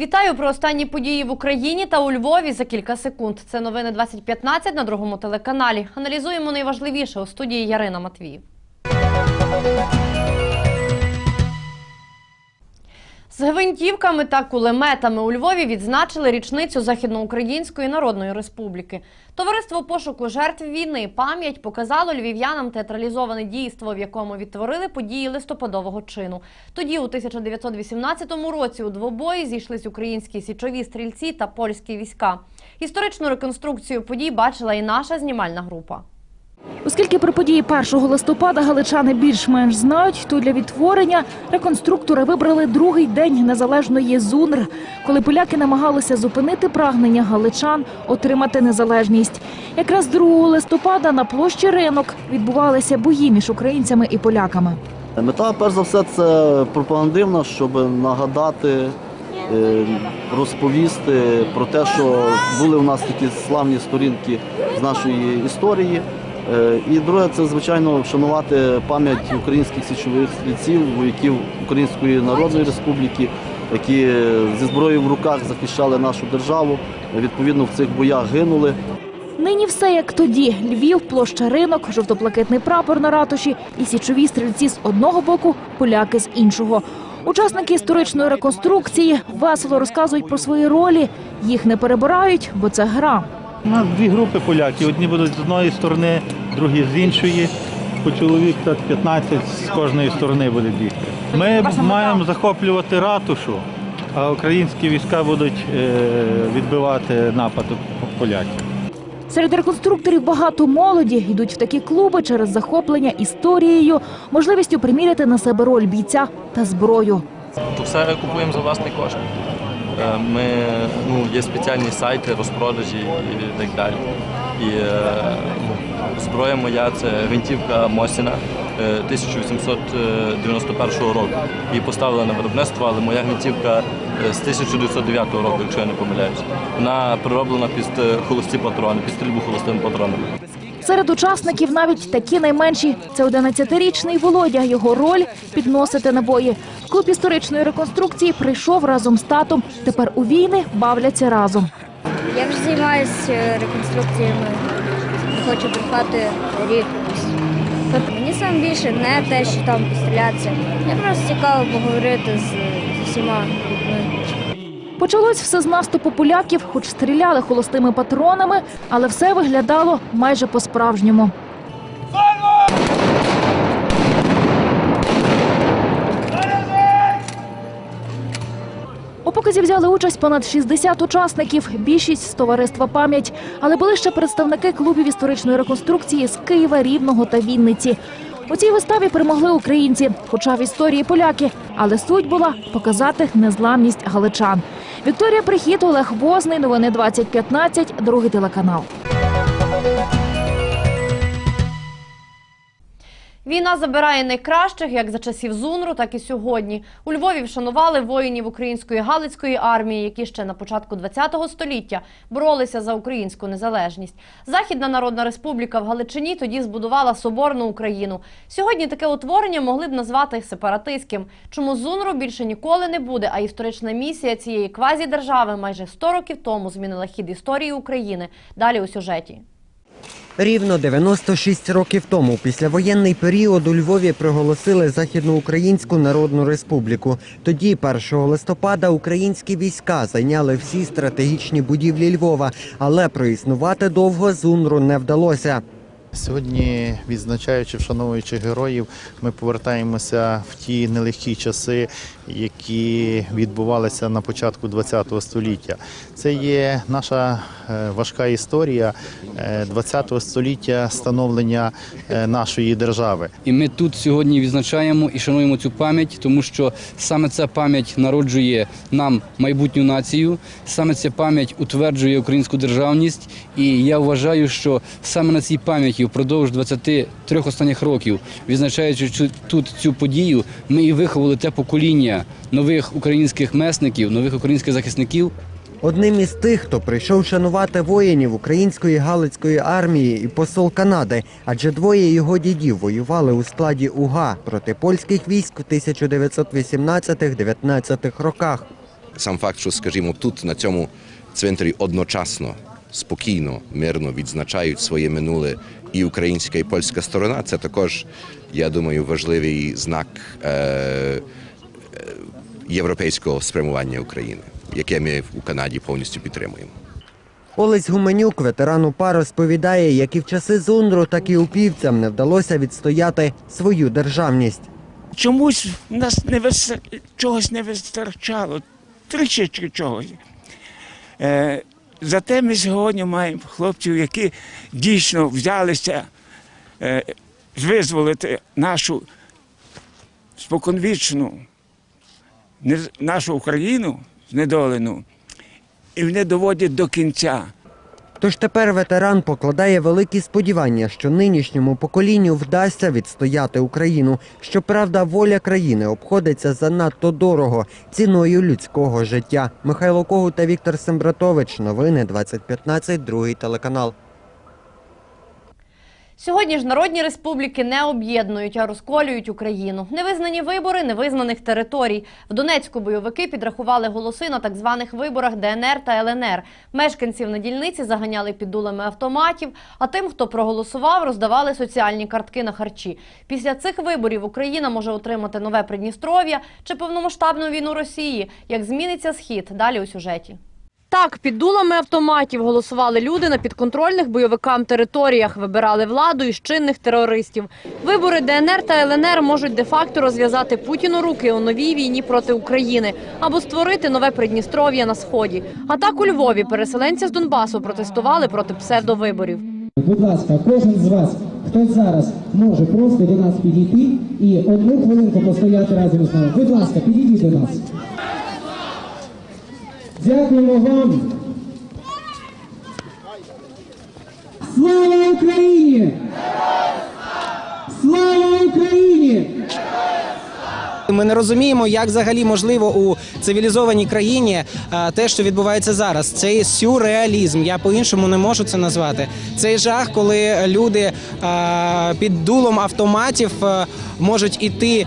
Вітаю про останні події в Україні та у Львові за кілька секунд. Це новини 2015 на другому телеканалі. Аналізуємо найважливіше у студії Ярина Матвіїв. З гвинтівками та кулеметами у Львові відзначили річницю Західноукраїнської Народної Республіки. Товариство пошуку жертв війни пам'ять показало львів'янам театралізоване дійство, в якому відтворили події листопадового чину. Тоді, у 1918 році, у двобої зійшлись українські січові стрільці та польські війська. Історичну реконструкцію подій бачила і наша знімальна група. Оскільки про події 1 листопада галичани більш-менш знають, то для відтворення реконструктори вибрали другий день незалежної ЗУНР, коли поляки намагалися зупинити прагнення галичан отримати незалежність. Якраз 2 листопада на площі ринок відбувалися бої між українцями і поляками. Мета, перш за все, це пропагандивна, щоб нагадати, е, розповісти про те, що були у нас такі славні сторінки з нашої історії. Е, І друге, це звичайно вшанувати пам'ять українських січових стрільців, вояків Української Народної Республіки, які зі зброєю в руках захищали нашу державу. Відповідно, в цих боях гинули. Нині все як тоді: Львів, площа ринок, жовтоплакитний прапор на ратуші і січові стрільці з одного боку, поляки з іншого. Учасники історичної реконструкції весело розказують про свої ролі. Їх не перебирають, бо це гра. У нас дві групи поляків. Одні будуть з одної сторони, другі з іншої. По чоловік так 15 з кожної сторони буде бігти. Ми маємо захоплювати ратушу, а українські війська будуть е, відбивати напад поляків. Серед реконструкторів багато молоді йдуть в такі клуби через захоплення історією, можливістю приміряти на себе роль бійця та зброю. То все купуємо за власний кошт. Е, Ми, ну, є спеціальні сайти, розпродажі і так далі. І е, ну, зброя моя це гвинтівка Мосіна е, 1891 року. Її поставили на виробництво, але моя гвинтівка е, з 1909 року, якщо я не помиляюся. Вона прироблена під е, холості патрони, під стрільбу холостими патронами. Серед учасників навіть такі найменші. Це 11-річний Володя. Його роль підносити набої. Клуб історичної реконструкції прийшов разом з татом. Тепер у війни бавляться разом. Я вже займаюся реконструкціями. Хочу брехати рік. Мені саме більше не те, що там пострілятися. Мені просто цікаво поговорити з, з усіма людьми. Почалось все з наступу поляків, хоч стріляли холостими патронами, але все виглядало майже по-справжньому. Показі взяли участь понад 60 учасників, більшість з товариства пам'ять. Але були ще представники клубів історичної реконструкції з Києва, Рівного та Вінниці. У цій виставі перемогли українці, хоча в історії поляки. Але суть була показати незламність галичан. Вікторія Прихід, Олег Возний, новини 2015, другий телеканал. Війна забирає найкращих як за часів ЗУНРу, так і сьогодні. У Львові вшанували воїнів української галицької армії, які ще на початку ХХ століття боролися за українську незалежність. Західна Народна Республіка в Галичині тоді збудувала соборну Україну. Сьогодні таке утворення могли б назвати сепаратистським. Чому ЗУНРу більше ніколи не буде? А історична місія цієї квазідержави майже 100 років тому змінила хід історії України. Далі у сюжеті. Рівно 96 років тому, післявоєнний період у Львові проголосили Західноукраїнську Народну Республіку. Тоді, 1 листопада, українські війська зайняли всі стратегічні будівлі Львова, але проіснувати довго ЗУНРу не вдалося. Сьогодні, відзначаючи, вшановуючи героїв, ми повертаємося в ті нелегкі часи, які відбувалися на початку ХХ століття. Це є наша е, важка історія ХХ століття становлення е, нашої держави. І ми тут сьогодні відзначаємо і шануємо цю пам'ять, тому що саме ця пам'ять народжує нам майбутню націю, саме ця пам'ять утверджує українську державність. І я вважаю, що саме на цій пам'яті впродовж 23 останніх років, відзначаючи тут цю подію, ми і виховали те покоління нових українських месників, нових українських захисників, Одним із тих, хто прийшов шанувати воїнів української галицької армії і посол Канади, адже двоє його дідів воювали у складі УГА проти польських військ у 1918-19 роках. сам факт, що, скажімо, тут на цьому цвинтарі одночасно, спокійно, мирно відзначають своє минуле і українська, і польська сторона, це також, я думаю, важливий знак е, е, європейського спрямування України, яке ми у Канаді повністю підтримуємо. Олесь Гуменюк, ветеран УПА, розповідає, як і в часи ЗУНРу, так і упівцям не вдалося відстояти свою державність. чомусь в нас не вис... чогось не вистачало, трішечки чогось. Е, зате ми сьогодні маємо хлопців, які дійсно взялися е, визволити нашу споконвічну, нашу Україну знедолену, і вони доводять до кінця. Тож тепер ветеран покладає великі сподівання, що нинішньому поколінню вдасться відстояти Україну. Щоправда, воля країни обходиться занадто дорого ціною людського життя. Михайло Когут та Віктор Сембратович. Новини 2015, другий телеканал. Сьогодні ж народні республіки не об'єднують, а розколюють Україну. Невизнані вибори невизнаних територій. В Донецьку бойовики підрахували голоси на так званих виборах ДНР та ЛНР. Мешканців на дільниці заганяли під дулами автоматів, а тим, хто проголосував, роздавали соціальні картки на харчі. Після цих виборів Україна може отримати нове Придністров'я чи повномасштабну війну Росії. Як зміниться схід? Далі у сюжеті. Так, під дулами автоматів голосували люди на підконтрольних бойовикам територіях, вибирали владу із чинних терористів. Вибори ДНР та ЛНР можуть де-факто розв'язати Путіну руки у новій війні проти України або створити нове Придністров'я на сході. А так у Львові переселенці з Донбасу протестували проти псевдовиборів. Будь ласка, кожен з вас, хто зараз може просто до нас підійти і одну хвилинку постояти разом з нами. Будь ласка, підійдіть до нас. Дякуємо вам. Слава Україні! Слава Україні! Ми не розуміємо, як взагалі можливо у цивілізованій країні е, те, що відбувається зараз. Цей сюрреалізм. Я по-іншому не можу це назвати. Цей жах, коли люди е, під дулом автоматів е, можуть іти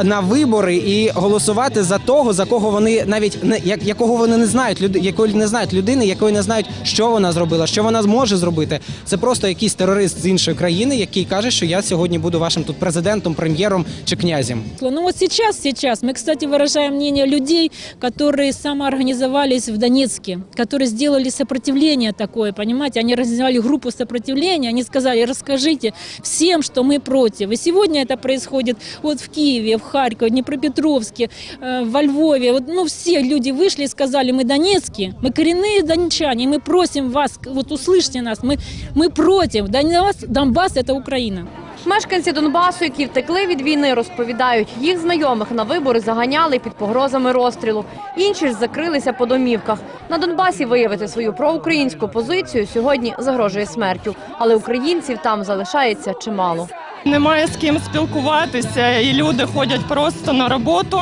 е, На вибори і голосувати за того, за кого вони навіть не як якого вони не знають, люди якої не знають людини, якої не знають, що вона зробила, що вона зможе зробити. Це просто якийсь терорист з іншої країни, який каже, що я сьогодні буду вашим тут президентом, прем'єром чи князем. Ну вот сейчас, сейчас мы, кстати, выражаем мнение людей, которые самоорганизовались в Донецке, которые сделали сопротивление такое, понимаете, они организовали группу сопротивления, они сказали, расскажите всем, что мы против. И сегодня это происходит вот в Киеве, в Харькове, Днепропетровске, э, во Львове. Вот, ну, все люди вышли и сказали, мы донецкие, мы коренные дончане, и мы просим вас, вот услышьте нас, мы, мы против. Донбасс, Донбасс – это Украина. Мешканці Донбасу, які втекли від війни, розповідають, їх знайомих на вибори заганяли під погрозами розстрілу. Інші ж закрилися по домівках. На Донбасі виявити свою проукраїнську позицію сьогодні загрожує смертю, але українців там залишається чимало. Немає з ким спілкуватися, і люди ходять просто на роботу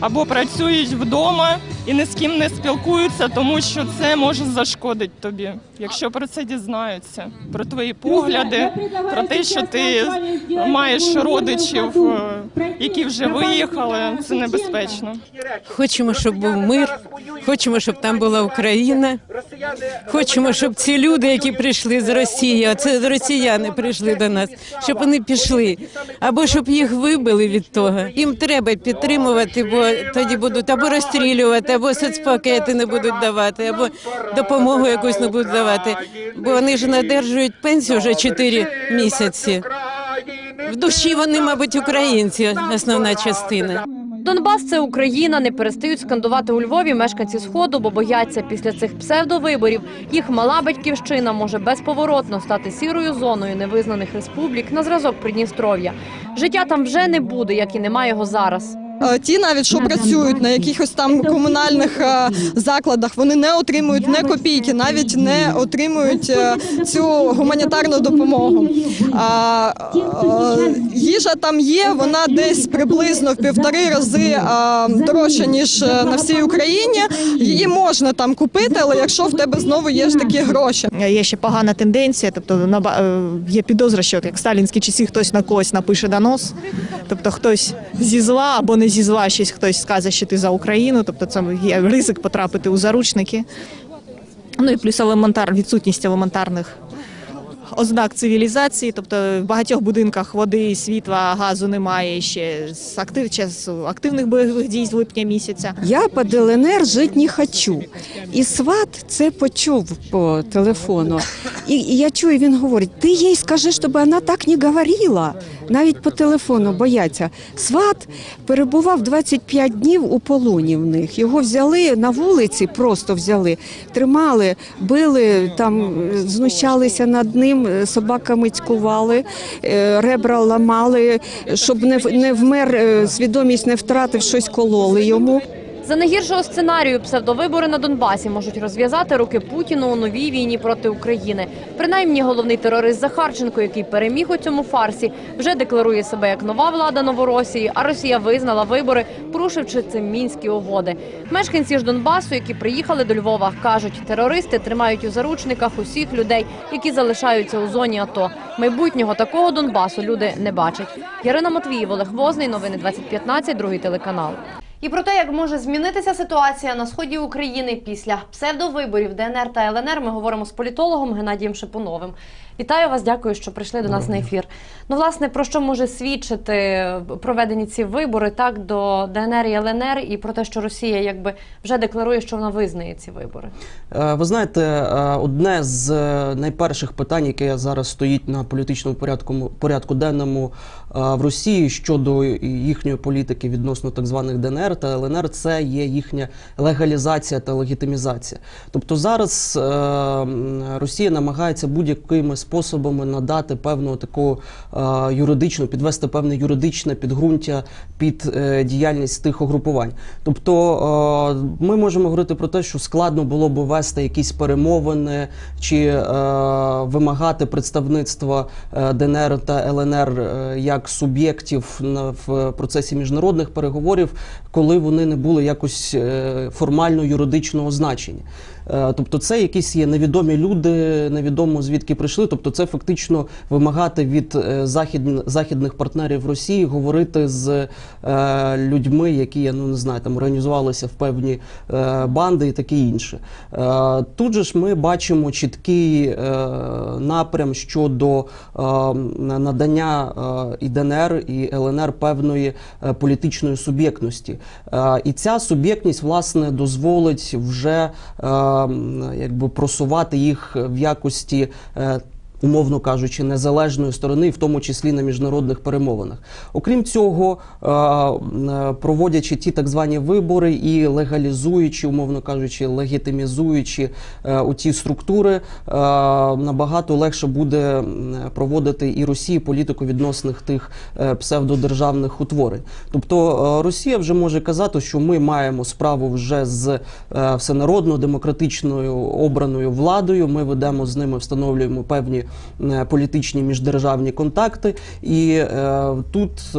або працюють вдома і ні з ким не спілкуються, тому що це може зашкодити тобі, якщо про це дізнаються, про твої погляди, про те, що ти маєш родичів, е, які вже виїхали. Це небезпечно. Хочемо, щоб був мир, хочемо, щоб там була Україна. Хочемо, щоб ці люди, які прийшли з Росії, а це росіяни прийшли до нас, щоб вони пішли, або щоб їх вибили від того. Їм треба підтримувати, бо тоді будуть або розстрілювати, або соцпакети не будуть давати, або допомогу якусь не будуть давати. Бо вони ж надержують пенсію вже 4 місяці. В душі вони, мабуть, українці, основна частина. Донбас це Україна. Не перестають скандувати у Львові мешканці сходу, бо бояться після цих псевдовиборів. Їх мала батьківщина може безповоротно стати сірою зоною невизнаних республік на зразок Придністров'я. Життя там вже не буде, як і немає його зараз. Е, Ті навіть що працюють на якихось там комунальних е, закладах, вони не отримують не копійки, навіть не отримують е, цю гуманітарну допомогу. Їжа там є, вона десь приблизно в півтори рази дорожча ніж на всій Україні. Її можна там купити, але якщо в тебе знову є ж такі гроші. Є ще погана тенденція, тобто є підозра, що як в сталінські часи хтось на когось напише донос, тобто хтось зі зла або не зізващись, хтось скаже, що ти за Україну, тобто це є ризик потрапити у заручники. Ну і плюс елементар, відсутність елементарних ознак цивілізації, тобто в багатьох будинках води, світла, газу немає ще з актив час активних бойових дій з липня місяця. Я под ЛНР жить не хочу. І сват це почув по телефону. І, і я чую, він говорить: ти їй скажи, щоб вона так не говорила. Навіть по телефону бояться. Сват перебував 25 днів у полоні в них. Його взяли на вулиці, просто взяли, тримали, били, там знущалися над ним, е, собаками цькували, е, ребра ламали, щоб не, вмер, е, свідомість не втратив, щось кололи йому. За найгіршого сценарію псевдовибори на Донбасі можуть розв'язати руки Путіну у новій війні проти України. Принаймні, головний терорист Захарченко, який переміг у цьому фарсі, вже декларує себе як нова влада Новоросії, а Росія визнала вибори, порушивши цим мінські угоди. Мешканці ж Донбасу, які приїхали до Львова, кажуть, терористи тримають у заручниках усіх людей, які залишаються у зоні АТО. Майбутнього такого Донбасу люди не бачать. Ярина Матвіїв, Олег Возний, новини 2015, другий телеканал. І про те, як може змінитися ситуація на сході України після псевдовиборів ДНР та ЛНР, ми говоримо з політологом Геннадієм Шипуновим. Вітаю вас, дякую, що прийшли до нас на ефір. Ну, власне, про що може свідчити проведені ці вибори так до ДНР і ЛНР, і про те, що Росія якби вже декларує, що вона визнає ці вибори. Е, Ви знаєте, е, одне з е, найперших питань, яке зараз стоїть на політичному порядку порядку денному в Росії щодо їхньої політики відносно так званих ДНР та ЛНР, це є їхня легалізація та легітимізація. Тобто зараз е, Росія намагається будь-якими способами надати певну таку е, юридичну, підвести певне юридичне підґрунтя під е, діяльність тих угрупувань. Тобто ми можемо говорити про те, що складно було б вести якісь перемовини чи вимагати представництва ДНР та ЛНР е, як суб'єктів в процесі міжнародних переговорів, коли вони не були якось е, формально юридичного значення. Е, Тобто, це якісь є невідомі люди, невідомо звідки прийшли. Тобто, це фактично вимагати від е, західних партнерів Росії говорити з е, людьми, які я ну не знаю, там організувалися в певні банди і таке інше. Тут же ж ми бачимо чіткий напрям щодо надання е, і ДНР, і ЛНР певної політичної суб'єктності. І ця суб'єктність власне дозволить вже якби просувати їх в якості. Е, Умовно кажучи, незалежної сторони, в тому числі на міжнародних перемовинах. Окрім цього, е, проводячи ті так звані вибори і легалізуючи, умовно кажучи, легітимізуючи е, у ті структури, е, набагато легше буде проводити і Росії політику відносних тих е, псевдодержавних утворень. Тобто е, Росія вже може казати, що ми маємо справу вже з е, всенародно демократичною обраною владою. Ми ведемо з ними, встановлюємо певні е, політичні міждержавні контакти, і е, тут е,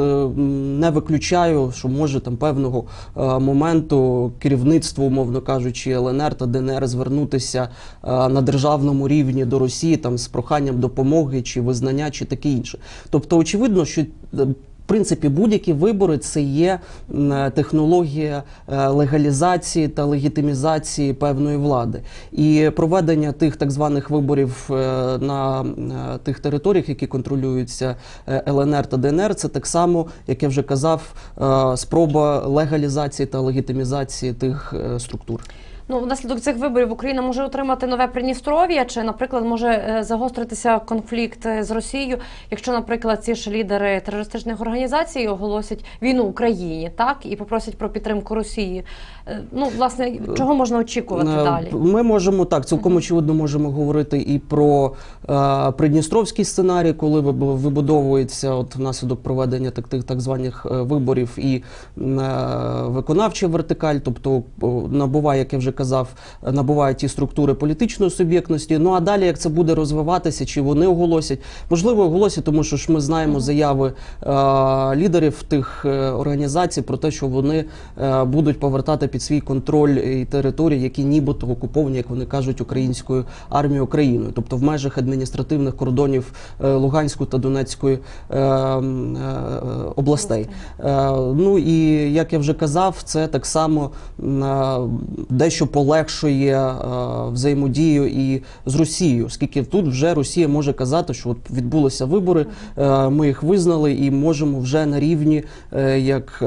не виключаю, що може там певного е, моменту керівництво, умовно кажучи, ЛНР та ДНР звернутися е, на державному рівні до Росії там з проханням допомоги чи визнання, чи таке інше. Тобто, очевидно, що е, в принципі, будь-які вибори це є технологія е, легалізації та легітимізації певної влади. І проведення тих так званих виборів е, на е, тих територіях, які контролюються ЛНР та ДНР, це так само, як я вже казав, спроба легалізації та легітимізації тих структур. Ну, внаслідок цих виборів Україна може отримати нове Придністров'я, чи, наприклад, може е, загостритися конфлікт е, з Росією, якщо, наприклад, ці ж лідери терористичних організацій оголосять війну Україні, так і попросять про підтримку Росії. Е, Ну, власне, чого можна очікувати далі? Ми можемо так, цілком очевидно можемо говорити і про е, придністровський сценарій, коли виб- вибудовується от внаслідок проведення так, тих так званих виборів і е, виконавча вертикаль, тобто набуває, як я вже казав, набувають ті структури політичної суб'єктності. Ну а далі як це буде розвиватися, чи вони оголосять? Можливо, оголосять, тому що ж ми знаємо заяви е, лідерів тих е, організацій про те, що вони е, будуть повертати під свій контроль і території, які нібито окуповані, як вони кажуть, українською армією Україною, тобто в межах адміністративних кордонів е, Луганської та Донецької е, е, областей. Е, ну і як я вже казав, це так само е, дещо полегшує е, взаємодію і з Росією, оскільки тут вже Росія може казати, що от відбулися вибори, е, ми їх визнали і можемо вже на рівні е, як.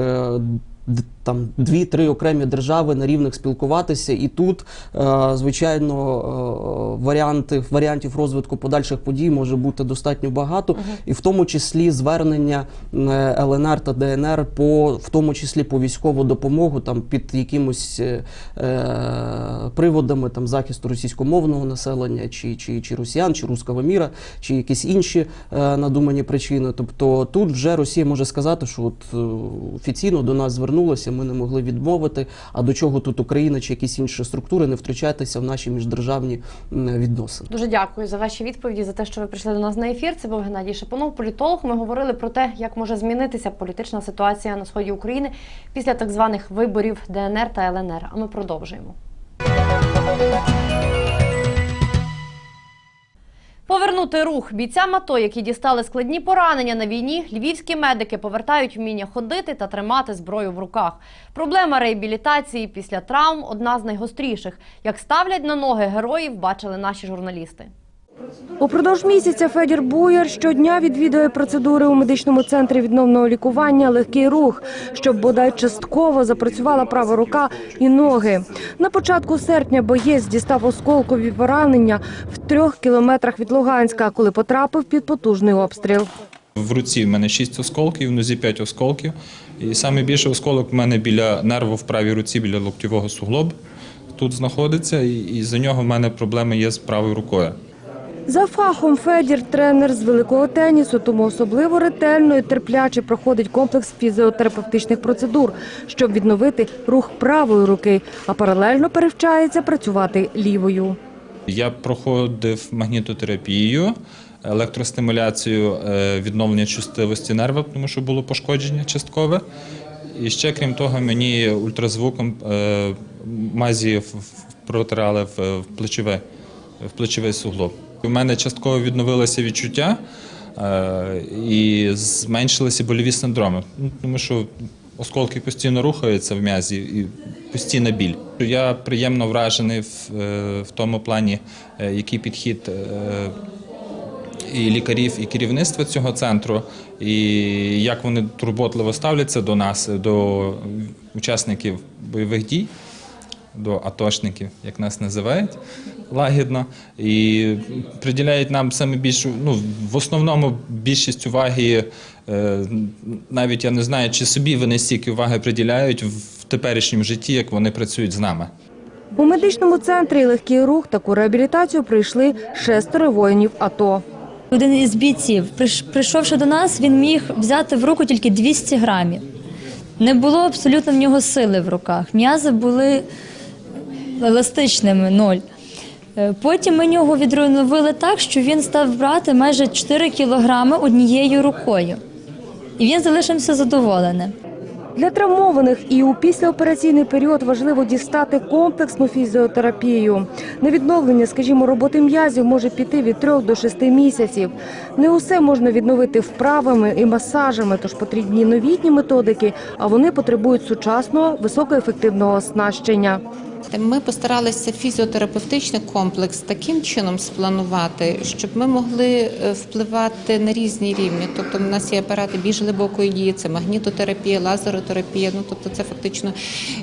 Там дві-три окремі держави на рівних спілкуватися, і тут, е, звичайно, е, варіанти варіантів розвитку подальших подій може бути достатньо багато, і в тому числі звернення е, ЛНР та ДНР по в тому числі по військову допомогу, там під якимось е, приводами там захисту російськомовного населення, чи, чи, чи росіян, чи руского міра, чи якісь інші е, надумані причини. Тобто тут вже Росія може сказати, що от офіційно до нас звернулося, ми не могли відмовити. А до чого тут Україна чи якісь інші структури не втручайтеся в наші міждержавні відносини. Дуже дякую за ваші відповіді за те, що ви прийшли до нас на ефір. Це був Геннадій Шипунов, політолог. Ми говорили про те, як може змінитися політична ситуація на сході України після так званих виборів ДНР та ЛНР. А ми продовжуємо. Повернути рух бійцям АТО, які дістали складні поранення на війні, львівські медики повертають вміння ходити та тримати зброю в руках. Проблема реабілітації після травм одна з найгостріших. Як ставлять на ноги героїв, бачили наші журналісти. Упродовж місяця Федір Буяр щодня відвідує процедури у медичному центрі відновного лікування «Легкий рух», щоб бодай частково запрацювала права рука і ноги. На початку серпня боєць дістав осколкові поранення в трьох кілометрах від Луганська, коли потрапив під потужний обстріл. В руці в мене 6 осколків, в нозі 5 осколків. І більше осколок в мене біля нерву в правій руці, біля локтєвого суглобу. Тут знаходиться, і за нього в мене проблеми є з правою рукою. За фахом Федір тренер з великого тенісу, тому особливо ретельно і терпляче проходить комплекс фізіотерапевтичних процедур, щоб відновити рух правої руки, а паралельно перевчається працювати лівою. Я проходив магнітотерапію, електростимуляцію е, відновлення чутливості нерва, тому що було пошкодження часткове. І ще, крім того, мені ультразвуком е, мазі протирали в плечове, в плечовий суглоб. У мене частково відновилося відчуття е, і зменшилися больові синдроми, Ну, тому що осколки постійно рухаються в м'язі і постійна біль. Я приємно вражений в, е, тому плані, е, який підхід і лікарів, і керівництва цього центру, і як вони турботливо ставляться до нас, до учасників бойових дій, до атошників, як нас називають лагідно, і приділяють нам саме більшу, ну в основному більшість уваги, е, навіть я не знаю, чи собі вони стільки уваги приділяють в теперішньому житті, як вони працюють з нами. У медичному центрі «Легкий рух» таку реабілітацію прийшли шестеро воїнів АТО. Один із бійців, прийшовши до нас, він міг взяти в руку тільки 200 грамів. Не було абсолютно в нього сили в руках. М'язи були еластичними, ноль. Е, Потім ми нього відновили так, що він став брати майже 4 кілограми однією рукою. І він залишився задоволеним. Для травмованих і у післяопераційний період важливо дістати комплексну фізіотерапію. На відновлення, скажімо, роботи м'язів може піти від 3 до 6 місяців. Не усе можна відновити вправами і масажами, тож потрібні новітні методики, а вони потребують сучасного високоефективного оснащення. Ми постаралися фізіотерапевтичний комплекс таким чином спланувати, щоб ми могли е, впливати на різні рівні. Тобто, в нас є апарати більш глибокої дії, це магнітотерапія, лазеротерапія. Ну тобто, це фактично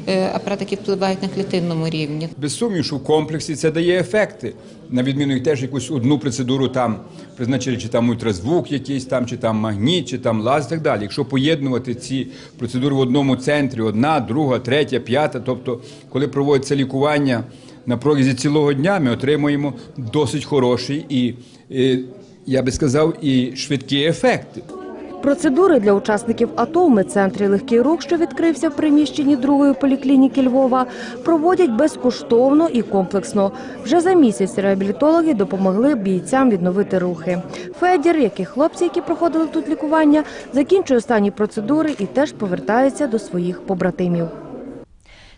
е, апарати, які впливають на клітинному рівні. Без сумнішу в комплексі це дає ефекти. На відміну їх теж якусь одну процедуру там призначили, чи там ультразвук якийсь там, чи там магніт, чи там лаз і так далі. Якщо поєднувати ці процедури в одному центрі, одна, друга, третя, п'ята, тобто, коли проводиться лікування на протязі цілого дня, ми отримуємо досить хороший і, і я би сказав, і швидкий ефекти. Процедури для учасників АТО в медцентрі «Легкий рух», що відкрився в приміщенні другої поліклініки Львова, проводять безкоштовно і комплексно. Вже за місяць реабілітологи допомогли бійцям відновити рухи. Федір, як і хлопці, які проходили тут лікування, закінчує останні процедури і теж повертається до своїх побратимів.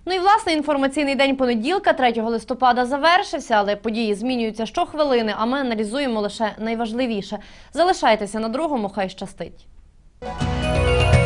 Ну і власне інформаційний день понеділка, 3 листопада, завершився, але події змінюються щохвилини, а ми аналізуємо лише найважливіше. Залишайтеся на другому, хай щастить. Música